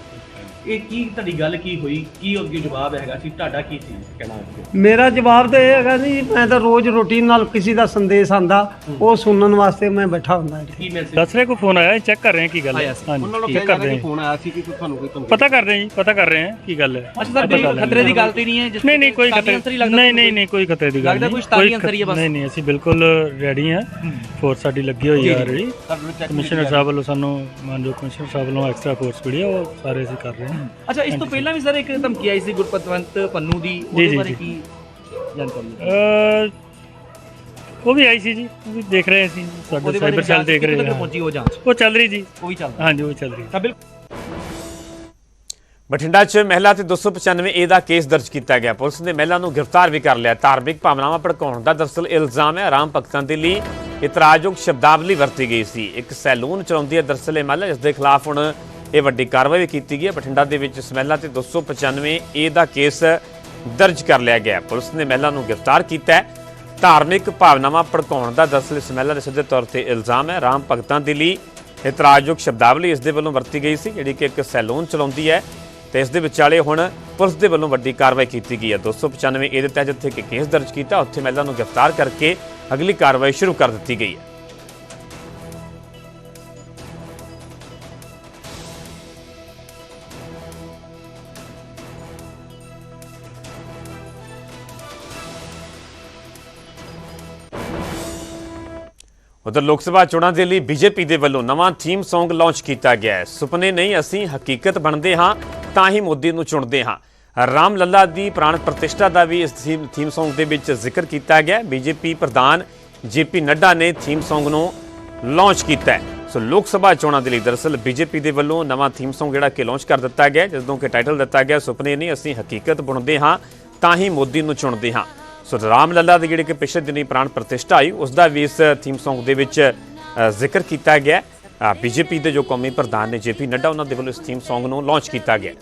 ਇਹ ਕੀ ਤੁਹਾਡੀ ਗੱਲ ਕੀ ਹੋਈ? ਕੀ ਅੱਗੇ ਜਵਾਬ ਹੈਗਾ ਸੀ? ਤੁਹਾਡਾ ਕੀ ਸੀ? ਕਹਿਣਾ ਅੱਗੇ। ਮੇਰਾ ਜਵਾਬ ਤਾਂ ਇਹ ਹੈਗਾ ਜੀ ਮੈਂ ਤਾਂ ਰੋਜ਼ ਰੂਟੀਨ ਨਾਲ ਕਿਸੇ ਦਾ ਸੰਦੇਸ਼ ਆਂਦਾ ਉਹ ਸੁਣਨ ਵਾਸਤੇ ਮੈਂ ਬੈਠਾ ਹੁੰਦਾ ਜੀ। ਕੀ ਮੈਸੇਜ ਦੱਸ ਰਹੇ ਕੋ ਫੋਨ ਆਇਆ? ਚੈੱਕ ਕਰ ਰਹੇ ਹਾਂ ਕੀ ਗੱਲ ਹੈ। ਉਹਨਾਂ ਨੂੰ ਹਾਂਜੀ ਕਿਹਾ ਚੈੱਕ ਕਰ ਰਿਹਾ ਰਹੇ ਹਾਂ। ਫੋਨ ਆਇਆ ਸੀ ਕਿ ਤੁਹਾਨੂੰ ਕੋਈ ਪਤਾ ਕਰ ਰਹੇ ਹਾਂ ਜੀ ਪਤਾ ਕਰ ਰਹੇ ਹਾਂ ਕੀ ਗੱਲ ਹੈ। ਅੱਛਾ ਸਰ ਕੋਈ ਖਤਰੇ ਦੀ ਗੱਲ ਤੇ ਨਹੀਂ ਹੈ ਜਿਸ ਨਹੀਂ ਨਹੀਂ ਕੋਈ ਖਤਰੇ ਨਹੀਂ ਨਹੀਂ ਨਹੀਂ ਕੋਈ ਖਤਰੇ ਦੀ ਗੱਲ ਲੱਗਦਾ ਨਹੀਂ। ਕੋਈ ਖਤ- ਅੰਸਰ ਹੀ ਹੈ ਬਸ। ਨਹੀਂ ਨਹੀਂ ਅਸੀਂ ਬਿਲਕੁਲ ਰੈਡੀ ਹਾਂ। ਫੋਰਸ ਸਾਡੀ ਲੱਗੀ ਹੋਈ ਹੈ ਆਲਰੇਡੀ ਕਮਿਸ਼ਨਰ ਸਾਹਿਬ ਵੱਲੋਂ ਸਾਨੂੰ ਮਾਨਯੋਗ ਕਮਿਸ਼ਨਰ ਸਾਹਿਬ ਵੱਲੋਂ ਐਕਸਟਰਾ ਫੋਰਸ ਮਿਲੀ ਹੈ ਉਹ ਸਾਰੇ ਅਸੀਂ ਕਰ ਰਹੇ ਹਾਂ। ਅੱਛਾ ਇਸ ਤੋਂ ਪਹਿਲਾਂ ਵੀ ਸਰ ਇੱਕ ਧਮਕੀ ਆਈ ਸੀ ਗੁਰਪਤਵੰਤ ਪੰਨੂ ਦੀ ਜੀ, ਉਹਦੇ ਜੀ, ਬਾਰੇ ਜੀ। ਕੀ ਜਾਣਕਾਰੀ ਹੈ? ਅਹ, ਉਹ ਵੀ ਆਈ ਸੀ ਜੀ ਉਹ ਵੀ ਦੇਖ ਰਹੇ ਸੀ ਸਾਡੇ ਸਾਈਬਰ ਸੈੱਲ ਜਾਂਚ ਦੇਖ ਕਿੱਥੇ ਰਹੇ ਤੱਕ ਹਾਂ। ਪਹੁੰਚੀ ਉਹ ਜਾਂਚ? ਉਹ ਚੱਲ ਰਹੀ ਜੀ। ਉਹ ਵੀ ਚੱਲਦਾ ਹਾਂਜੀ ਉਹ ਚੱਲ ਰਹੀ ਤਾਂ ਬਿਲਕੁਲ। ਬਠਿੰਡਾ 'ਚ ਮਹਿਲਾ ਤੇ 295 ਏ ਦਾ ਕੇਸ ਦਰਜ ਕੀਤਾ ਗਿਆ। ਪੁਲਿਸ ਨੇ ਮਹਿਲਾ ਨੂੰ ਗ੍ਰਿਫਤਾਰ ਵੀ ਕਰ ਲਿਆ। ਧਾਰਮਿਕ ਭਾਵਨਾਵਾਂ ਭੜਕਾਉਣ ਦਾ ਦਰਸਲ ਇਲਜ਼ਾਮ ਹੈ। ਆਰਾਮ ਭਗਤਾਂ ਦੇ ਲਈ ਇਤਰਾਜ਼ਯੋਗ ਸ਼ਬਦਾਵਲੀ ਵਰਤੀ ਗਈ ਸੀ। ਇੱਕ ਸੈਲੂਨ ਚਲਾਉਂਦੀ ਹੈ ਦਰਸਲ ਇਹ ਮਹਿਲਾ ਜਿਸ ਦੇ ਖਿਲਾਫ ਹੁਣ ਇਹ ਵੱਡੀ ਕਾਰਵਾਈ ਵੀ ਕੀਤੀ ਗਈ ਹੈ। ਬਠਿੰਡਾ ਦੇ ਵਿੱਚ ਇਸ ਮਹਿਲਾ ਤੇ 295 ਏ ਦਾ ਕੇਸ ਦਰਜ ਕਰ ਲਿਆ ਗਿਆ ਪੁਲਿਸ ਨੇ ਮਹਿਲਾ ਨੂੰ ਗ੍ਰਿਫਤਾਰ ਕੀਤਾ ਹੈ। ਧਾਰਮਿਕ ਭਾਵਨਾਵਾਂ ਭੜਕਾਉਣ ਦਾ ਦਰਅਸਲ ਇਸ ਮਹਿਲਾ ਦੇ ਸਿੱਧੇ ਤੌਰ ਤੇ ਇਲਜ਼ਾਮ ਹੈ। ਰਾਮ ਭਗਤਾਂ ਦੇ ਲਈ ਇਤਰਾਜ਼ਯੋਗ ਸ਼ਬਦਾਵਲੀ ਇਸ ਦੇ ਵੱਲੋਂ ਵਰਤੀ ਗਈ ਸੀ, ਜਿਹੜੀ ਕਿ ਇੱਕ ਸੈਲੂਨ ਚਲਾਉਂਦੀ ਹੈ ਤੇ ਇਸ ਦੇ ਵਿਚਾਲੇ ਹੁਣ ਪੁਲਿਸ ਦੇ ਵੱਲੋਂ ਵੱਡੀ ਕਾਰਵਾਈ ਕੀਤੀ ਗਈ ਹੈ। 295 ਏ ਦੇ ਤਹਿਤ ਜਿੱਥੇ ਕਿ ਕੇਸ ਦਰਜ ਕੀਤਾ, ਉੱਥੇ ਮਹਿਲਾ ਨੂੰ ਗ੍ਰਿਫਤਾਰ ਕਰਕੇ ਅਗਲੀ ਕਾਰਵਾਈ ਸ਼ੁਰੂ ਕਰ ਦਿੱਤੀ ਗਈ ਹੈ। ਉਧਰ ਲੋਕ ਸਭਾ ਚੋਣਾਂ ਦੇ ਲਈ ਬੀਜੇਪੀ ਦੇ ਵੱਲੋਂ ਨਵਾਂ ਥੀਮ Song ਲਾਂਚ ਕੀਤਾ ਗਿਆ ਹੈ। ਸੁਪਨੇ ਨਹੀਂ ਅਸੀਂ ਹਕੀਕਤ ਬਣਦੇ ਹਾਂ ਤਾਂ ਹੀ ਮੋਦੀ ਨੂੰ ਚੁਣਦੇ ਹਾਂ। ਰਾਮ ਲੱਲਾ ਦੀ ਪ੍ਰਾਣ ਪ੍ਰਤਿਸ਼ਠਾ ਦਾ ਵੀ ਇਸ ਥੀਮ ਥੀਮ Song ਦੇ ਵਿੱਚ ਜ਼ਿਕਰ ਕੀਤਾ ਗਿਆ ਬੀਜੇਪੀ ਪ੍ਰਧਾਨ ਜੇਪੀ ਨੱਡਾ ਨੇ ਥੀਮ Song ਨੂੰ ਲਾਂਚ ਕੀਤਾ ਹੈ। ਸੋ ਲੋਕ ਸਭਾ ਚੋਣਾਂ ਦੇ ਲਈ ਦਰਅਸਲ ਬੀਜੇਪੀ ਦੇ ਵੱਲੋਂ ਨਵਾਂ ਥੀਮ Song ਜਿਹੜਾ ਕਿ ਲਾਂਚ ਕਰ ਦਿੱਤਾ ਗਿਆ ਹੈ, ਜਿਸ ਨੂੰ ਕਿ ਟਾਈਟਲ ਦਿੱਤਾ ਗਿਆ ਸੁਪਨੇ ਨਹੀਂ ਅਸੀਂ ਹਕੀਕਤ ਬਣਦੇ ਹਾਂ ਤਾਂ ਹੀ ਮੋਦੀ ਨੂੰ ਚੁਣਦੇ ਹਾਂ। ਸੋ ਰਾਮ ਲੱਲਾ ਦੀ ਜਿਹੜੀ ਕਿ ਪਿਛਲੇ ਦਿਨੀ ਪ੍ਰਾਣ ਪ੍ਰਤਿਸ਼ਠਾ ਆਈ, ਉਸ ਦਾ ਵੀ ਇਸ ਥੀਮ Song ਦੇ ਵਿੱਚ ਜ਼ਿਕਰ ਕੀਤਾ ਗਿਆ ਬੀਜੇਪੀ ਦੇ ਜੋ ਕੌਮੀ ਪ੍ਰਧਾਨ ਨੇ, ਜੇਪੀ ਨੱਡਾ, ਉਹਨਾਂ ਦੇ ਵੱਲੋਂ ਇਸ ਥੀਮ Song ਨੂੰ ਲਾਂਚ ਕੀਤਾ ਗਿਆ